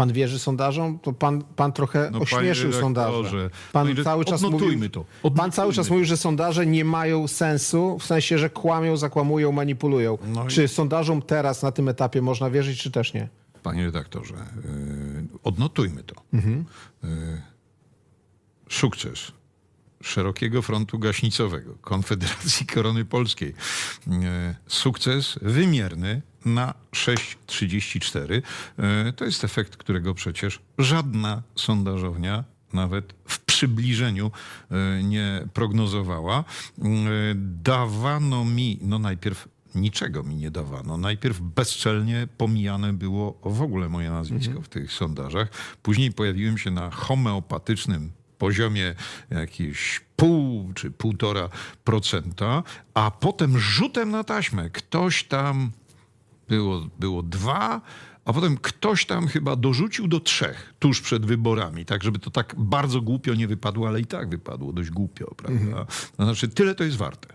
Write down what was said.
Pan wierzy sondażom? To pan, pan trochę No, ośmieszył sondaże. Pan panie cały czas mówił, to, Pan cały czas mówił, że sondaże nie mają sensu, w sensie, że kłamią, zakłamują, manipulują. No i- Czy sondażom teraz na tym etapie można wierzyć, czy też nie? Panie redaktorze, yy, odnotujmy to. Mhm. Yy, sukces szerokiego frontu gaśnicowego Konfederacji Korony Polskiej. Yy, sukces wymierny na 6,34. Yy, to jest efekt, którego przecież żadna sondażownia nawet w przybliżeniu yy, nie prognozowała. Yy, Dawano mi, no najpierw niczego mi nie dawano. Najpierw bezczelnie pomijane było w ogóle moje nazwisko w tych sondażach. Później pojawiłem się na homeopatycznym poziomie jakieś pół czy półtora procenta, a potem rzutem na taśmę ktoś tam było, było dwa, a potem ktoś tam chyba dorzucił do trzech tuż przed wyborami, tak żeby to tak bardzo głupio nie wypadło, ale i tak wypadło dość głupio, prawda? To znaczy tyle to jest warte.